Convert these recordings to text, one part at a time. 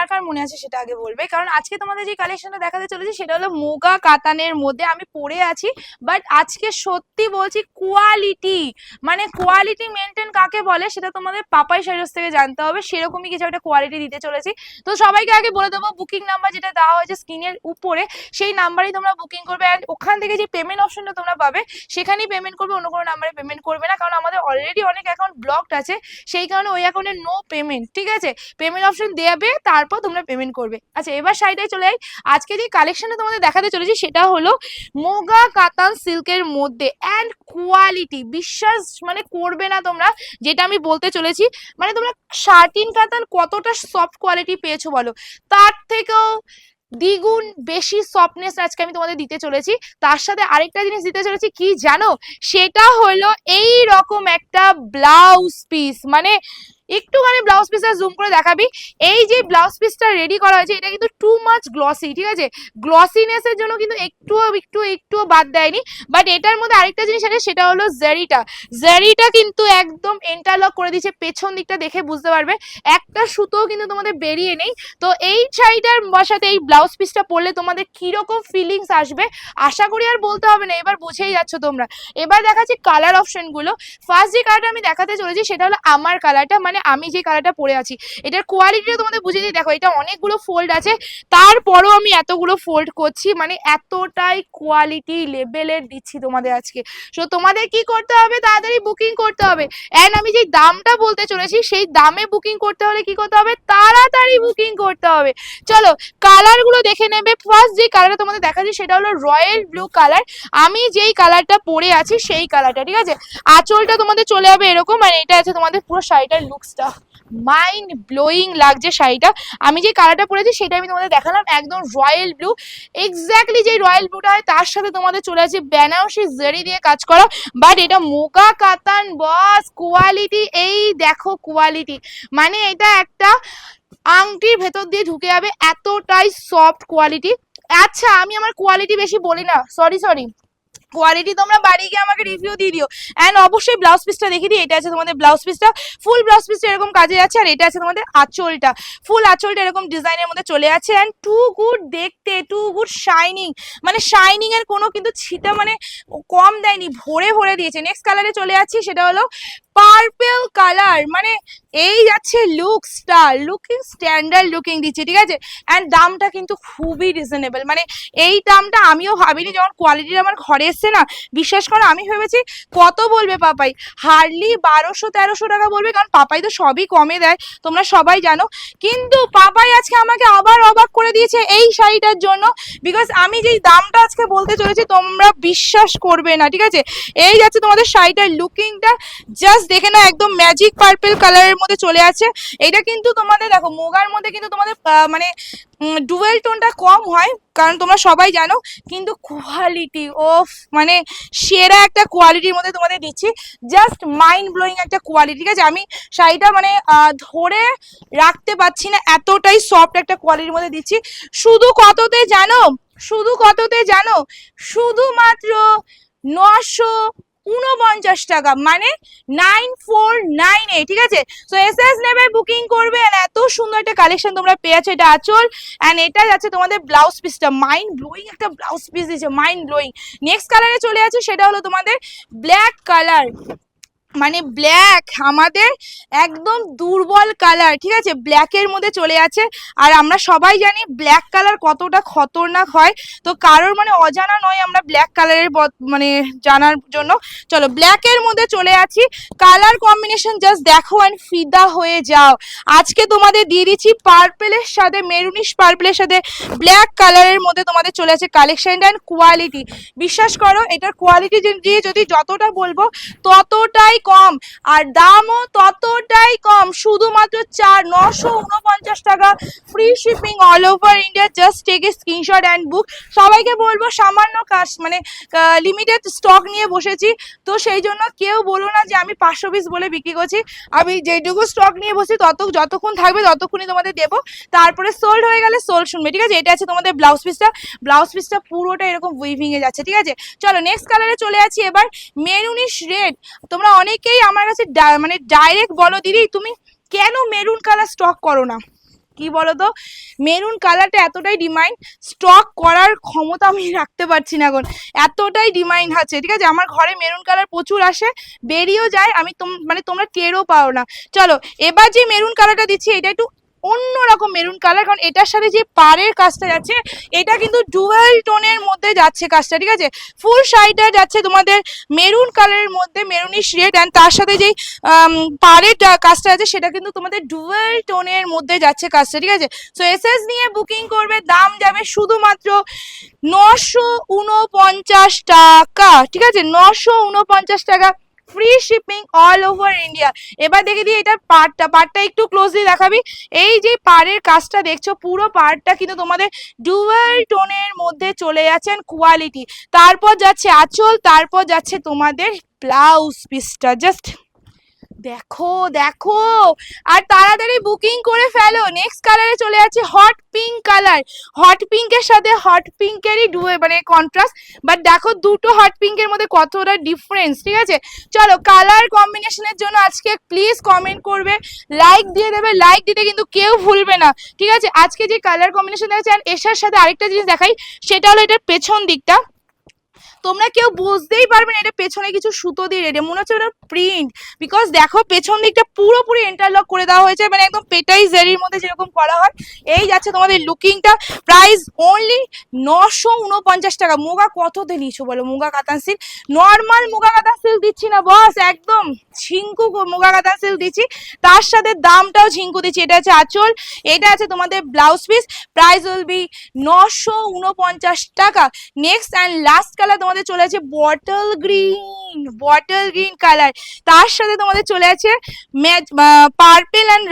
কার কার মনে আছে সেটা আগে বলবে। কারণ আজকে তোমাদের যে কালেকশনটা দেখাতে চলেছি সেটা হলো মোগা কাতানের মধ্যে আমি পরে আছি। বাট আজকে সত্যি বলছি কোয়ালিটি মানে কোয়ালিটি মেনটেন কাকে বলে সেটা তোমাদের পাপাই শাড়িস থেকে জানতে হবে। সেরকমই কিছু একটা কোয়ালিটি দিতে চলেছি। তো সবাইকে আগে বলে দেবো বুকিং নাম্বার যেটা দেওয়া হয়েছে স্ক্রিনের উপরে, সেই নাম্বারেই তোমরা বুকিং করবে। অ্যান্ড ওখান থেকে যে পেমেন্ট অপশনটা তোমরা পাবে, সেখানেই পেমেন্ট করবে, অন্য কোনো নাম্বারে পেমেন্ট করবে না। কারণ আমাদের অলরেডি অনেক অ্যাকাউন্ট ব্লকড আছে। সেই কারণে ওই অ্যাকাউন্টে নো পেমেন্ট ঠিক আছে? পেমেন্ট অপশন দেবে, তারপর তোমরা পেমেন্ট করবে আচ্ছা এবার শাড়িটাই চলে যাই। আজকে যে কালেকশনটা তোমাদের দেখাতে চলেছি, সেটা হলো মোগা কাতান সিল্কের মধ্যে অ্যান্ড কোয়ালিটি বিশ্বাস মানে করবে না তোমরা, যেটা আমি বলতে চলেছি। মানে তোমরা শার্টিন কাতান কতটা সফট কোয়ালিটি পেয়েছ বলো? তার থেকেও দ্বিগুণ বেশি সফটনেস আজকে আমি তোমাদের দিতে চলেছি। তার সাথে আরেকটা জিনিস দিতে চলেছি, কি জানো? সেটা হলো এই রকম একটা ব্লাউজ পিস মানে একটুখানি ব্লাউজ পিসটা জুম করে দেখাবি। এই যে ব্লাউজ পিসটা রেডি করা হয়েছে, এটা কিন্তু টু মাচ গ্লসি ঠিক আছে? গ্লসিনেসের জন্য কিন্তু একটুও, একটু, একটুও বাদ দেয়নি। বাট এটার মধ্যে আরেকটা জিনিস আছে, সেটা হলো জারিটা জারিটা কিন্তু একদম এন্টারলক করে দিচ্ছে পেছন দিকটা দেখে বুঝতে পারবে। একটা সুতোও কিন্তু তোমাদের বেরিয়ে নেই। তো এই শাড়িটার সাথে এই ব্লাউজ পিসটা পরলে তোমাদের কীরকম ফিলিংস আসবে, আশা করি আর বলতে হবে না, এবার বুঝেই যাচ্ছ তোমরা। এবার দেখাচ্ছি কালার অপশনগুলো ফার্স্ট যে কালারটা আমি দেখাতে চলেছি, সেটা হলো আমার কালারটা মানে আমি যে কালারটা পরে আছি, এটার কোয়ালিটিটা তোমাদের বুঝে দিই। দেখো, এটা অনেকগুলো ফোল্ড আছে, তারপরও আমি এতগুলো ফোল্ড করছি মানে এতটাই কোয়ালিটি লেভেলের দিচ্ছি তোমাদের আজকে। সো তোমাদের কি করতে হবে? তাড়াতাড়ি বুকিং করতে হবে। অ্যান্ড আমি যে দামটা বলতে চলেছি, সেই দামে বুকিং করতে হলে কি করতে হবে? তাড়াতাড়ি বুকিং করতে হবে। চলো কালারগুলো দেখে নেবে। ফার্স্ট যে কালারটা তোমাদের দেখাচ্ছি, সেটা হলো রয়্যাল ব্লু কালার আমি যেই কালারটা পরে আছি, সেই কালারটা ঠিক আছে? আঁচলটা তোমাদের চলে যাবে এরকম আর এটা আছে তোমাদের পুরো শাড়িটার লুকসটা মাইন্ড ব্লোয়িং লাগছে শাড়িটা। আমি যে কালারটা পরেছি সেটা আমি তোমাদের দেখালাম, একদম রয়্যাল ব্লু এক্স্যাক্টলি যে রয়্যাল ব্লুটা হয়, তার সাথে তোমাদের চলে আছে বেনারসি জারি দিয়ে কাজ করা। বাট এটা মোকা কাতান বস কোয়ালিটি এই দেখো কোয়ালিটি মানে এটা একটা আংটির ভেতর দিয়ে ঢুকে যাবে, এতটাই সফট কোয়ালিটি আচ্ছা আমি আমার কোয়ালিটি বেশি বলি না। সরি সরি কোয়ালিটি তোমরা বাড়ি গিয়ে আমাকে রিভিউ দিয়ে দিও। অ্যান্ড অবশ্যই ব্লাউজ পিসটা দেখে দিই এটা আছে তোমাদের ব্লাউজ পিসটা ফুল ব্লাউজ পিসটা এরকম কাজে যাচ্ছে আর এটা আছে তোমাদের আঁচলটা। ফুল আঁচলটা এরকম ডিজাইনের মধ্যে চলে আছে অ্যান্ড টু গুড দেখতে টু গুড শাইনিং মানে শাইনিং এর কোনো কিন্তু ছিটা মানে কম দেয়নি, ভরে ভরে দিয়েছে। নেক্সট কালারে চলে যাচ্ছি সেটা হলো পার্পেল কালার মানে এই যাচ্ছে লুকসটা লুকিং স্ট্যান্ডার্ড লুকিং দিচ্ছে, ঠিক আছে? অ্যান্ড দামটা কিন্তু খুবই রিজনেবল মানে এই দামটা আমিও ভাবিনি যখন কোয়ালিটি আমার ঘরে এসছে না, বিশ্বাস করো আমি ভেবেছি কত বলবে পাপাই? হার্ডলি বারোশো তেরোশো টাকা বলবে, কারণ পাপাই তো সবই কমে দেয়, তোমরা সবাই জানো। কিন্তু পাপাই আজকে আমাকে আবার অবাক করে দিয়েছে এই শাড়িটার জন্য বিকজ আমি যেই দামটা আজকে বলতে চলেছি, তোমরা বিশ্বাস করবে না, ঠিক আছে? এই যাচ্ছে তোমাদের শাড়িটার লুকিংটা জাস্ট দেখে না একদম ম্যাজিক পার্পেল কালারের মধ্যে চলে আছে। এটা কিন্তু তোমাদের দেখো, মোগার মধ্যে কিন্তু তোমাদের মানে ডুয়েল টোনটা কম হয়, কারণ তোমরা সবাই জানো, কিন্তু কোয়ালিটি ওফ মানে সেরা একটা কোয়ালিটির মধ্যে তোমাদের দিচ্ছি। জাস্ট মাইন্ড ব্লোয়িং একটা কোয়ালিটি ঠিক আছে? আমি শাড়িটা মানে ধরে রাখতে পারছি না, এতটাই সফট একটা কোয়ালিটির মধ্যে দিচ্ছি। শুধু কততে জানো, শুধু কততে জানো, শুধুমাত্র নশো উনপঞ্চাশ টাকা মানে নাইন ফোর নাইন এইট ঠিক আছে? তো এস এস নেবে বুকিং করবে অ্যান্ড এত সুন্দর একটা কালেকশন তোমরা পেয়েছ, এটা আচল। অ্যান্ড এটা যাচ্ছে তোমাদের ব্লাউজ পিসটা মাইন্ড ব্লোয়িং একটা ব্লাউজ পিস দিচ্ছে মাইন্ড ব্লোয়িং নেক্সট কালারে চলে আছে সেটা হলো তোমাদের ব্ল্যাক কালার মানে ব্ল্যাক আমাদের একদম দুর্বল কালার ঠিক আছে? ব্ল্যাকের মধ্যে চলে আছে আর আমরা সবাই জানি ব্ল্যাক কালার কতটা খতরনাক হয়। তো কারোর মানে অজানা নয় আমরা ব্ল্যাক কালারের মানে জানার জন্য। চলো ব্ল্যাকের মধ্যে চলে আছি কালার কম্বিনেশন জাস্ট দেখো অ্যান্ড ফিদা হয়ে যাও। আজকে তোমাদের দিয়ে দিচ্ছি পার্পেলের সাথে মেরুনিশ পার্পেলের সাথে ব্ল্যাক কালারের মধ্যে তোমাদের চলে আছে কালেকশন অ্যান্ড কোয়ালিটি বিশ্বাস করো, এটার কোয়ালিটি দিয়ে যদি যতটা বলব, ততটাই কম, আর দামও ততটাই কম। শুধুমাত্র চার, নশো উনপঞ্চাশ টাকা free shipping all over India just take a screenshot and book সবাইকে বলব, সামান্য কাজ মানে লিমিটেড স্টক নিয়ে বসেছি। তো সেই জন্য কেউ বলো না যে আমি পাঁচশো পিস বলে বিক্রি করছি। আমি যেটুকু স্টক নিয়ে বসি তত, যতক্ষণ থাকবে ততক্ষণই তোমাদের দেবো। তারপরে সোল্ড হয়ে গেলে সোল্ড শুনবে, ঠিক আছে? এটা আছে তোমাদের ব্লাউজ পিসটা ব্লাউজ পিসটা পুরোটা এরকম উইভিং এ যাচ্ছে, ঠিক আছে? চলো নেক্সট কালারে চলে আছি এবার মেরুনিশ রেড তোমরা অনেকেই আমার কাছে মানে ডাইরেক্ট বলো দিদি, তুমি কেন মেরুন কালার স্টক করো না কি বলতো? মেরুন কালারটা এতটাই ডিমাইন্ড স্টক করার ক্ষমতা আমি রাখতে পারছি না এখন। এতটাই ডিমাইন্ড আছে, ঠিক আছে? আমার ঘরে মেরুন কালার প্রচুর আসে, বেরিয়েও যায়, আমি মানে তোমরা টেরও পাও না। চলো, এবার যে মেরুন কালারটা দিচ্ছি, এটা একটু অন্যরকম মেরুন কালার কারণ এটার সাথে যে পাড়ের কাজটা যাচ্ছে, এটা কিন্তু ডুয়েল টোনের মধ্যে যাচ্ছে কাজটা, ঠিক আছে? ফুল শাড়িটা যাচ্ছে তোমাদের মেরুন কালারের মধ্যে মেরুনিশ রেড অ্যান্ড তার সাথে যেই পাড়ের কাজটা আছে, সেটা কিন্তু তোমাদের ডুয়েল টোনের মধ্যে যাচ্ছে কাজটা, ঠিক আছে? সো এসএস নিয়ে বুকিং করবে, দাম যাবে শুধুমাত্র নশো উনপঞ্চাশ টাকা, ঠিক আছে? নশো উনপঞ্চাশ টাকা। Free shipping all over India এবার দেখে দিই এটার পার্টটা পার্টটা একটু ক্লোজলি দেখাবি। এই যে পাড়ের কাজটা দেখছ, পুরো পার্টটা কিন্তু তোমাদের ডুয়েল টোনের মধ্যে চলে যাচ্ছেন কোয়ালিটি তারপর যাচ্ছে আঁচল, তারপর যাচ্ছে তোমাদের ব্লাউজ পিসটা জাস্ট দেখো দেখো। আর তাড়াতাড়ি বুকিং করে ফেলো। নেক্সট কালারে চলে যাচ্ছে হট পিঙ্ক কালার হট পিঙ্কের সাথে হট পিঙ্কেরই ডুয়ে মানে কন্ট্রাস্ট বাট দেখো, দুটো হট পিঙ্কের মধ্যে কতটা ডিফারেন্স ঠিক আছে? চলো কালার কম্বিনেশনের জন্য আজকে প্লিজ কমেন্ট করবে লাইক দিয়ে দেবে। লাইক দিতে কিন্তু কেউ ভুলবে না, ঠিক আছে? আজকে যে কালার কম্বিনেশন দেখাচ্ছে, আর এসার সাথে আরেকটা জিনিস দেখাই, সেটা হলো এটার পেছন দিকটা। তোমরা কেউ বুঝতেই পারবে না এটা পেছনে কিছু সুতো দিয়ে রেডি। মনে হচ্ছে ওটা প্রিন্ট বিকজ দেখো, পেছন দিকটা পুরোপুরি ইন্টারলক করে দেওয়া হয়েছে মানে একদম পেটাই জেরির মধ্যে যেরকম করা হয়। এই যাচ্ছে তোমাদের লুকিংটা প্রাইস অনলি নশো উনপঞ্চাশ টাকা। মুগা কততে নিচ্ছ বলো? মুগা কাতান সিল্ক নর্মাল মুগা কাতান সিল্ক দিচ্ছি না বস একদম ঝিঙ্কু মুগা কাতান সিল্ক দিচ্ছি। তার সাথে দামটাও ঝিঙ্কু দিচ্ছি। এটা আছে আঁচল, এটা আছে তোমাদের blouse piece price will be নশো উনপঞ্চাশ টাকা। নেক্সট অ্যান্ড লাস্ট কালার তোমাদের চলে আছে bottle green bottle green colour তার সাথে তোমাদের চলে আছে পার্পেল অ্যান্ড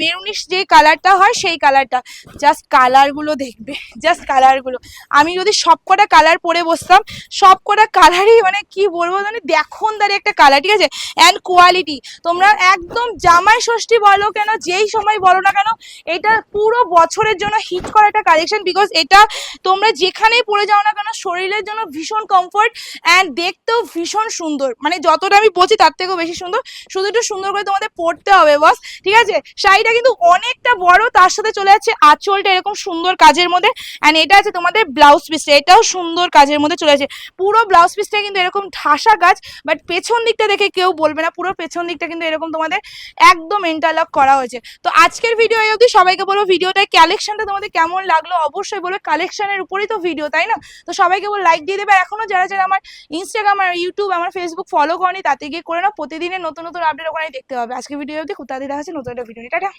মেরুনিশ যে কালারটা হয় সেই কালারটা জাস্ট কালারগুলো দেখবে জাস্ট কালারগুলো আমি যদি সবকটা কালার পরে বসতাম, সবকটা কালারই মানে কি বলব মানে দেখুন দাঁড়ি একটা কালার ঠিক আছে? অ্যান্ড কোয়ালিটি তোমরা একদম জামাই ষষ্ঠী বলো কেন, যেই সময় বলো না কেন, এটা পুরো বছরের জন্য হিট করা একটা কালেকশন বিকজ এটা তোমরা যেখানেই পরে যাও না কেন, শরীরের জন্য ভীষণ কমফোর্ট অ্যান্ড দেখতেও ভীষণ সুন্দর। মানে যতটা আমি বলছি তার থেকেও বেশি সুন্দর। শুধু একটু সুন্দর করে তোমাদের পরতে হবে বস ঠিক আছে? শাড়িটা কিন্তু অনেকটা বড়, তার সাথে চলে যাচ্ছে আঁচলটা এরকম সুন্দর কাজের মধ্যে। অ্যান্ড এটা আছে তোমাদের ব্লাউজ পিসটা এটাও সুন্দর কাজের মধ্যে চলে যাচ্ছে। পুরো ব্লাউজ পিসটা কিন্তু এরকম ঠাসা কাজ বাট পেছন দিকটা দেখে কেউ বলবে না। পুরো পেছন দিকটা কিন্তু এরকম তোমাদের একদম ইন্টারলক করা হয়েছে। তো আজকের ভিডিও এই অবধি সবাইকে বলব ভিডিওটা কালেকশনটা তোমাদের কেমন লাগল অবশ্যই বলবে কালেকশনের উপরেই তো ভিডিও তাই না? তো সবাইকে বল লাইক দিয়ে দেবে। এখনও যারা যারা আমার ইনস্টাগ্রাম আর ইউটিউব আমার ফেসবুক ফলো করেনি, তাতে গিয়ে করে নাও। প্রতিদিনের নতুন নতুন আপডেট ওখানে দেখতে হবে আজকে ভিডিও অবধি, তাদের দেখা হচ্ছে নতুন একটা ভিডিও টাটা!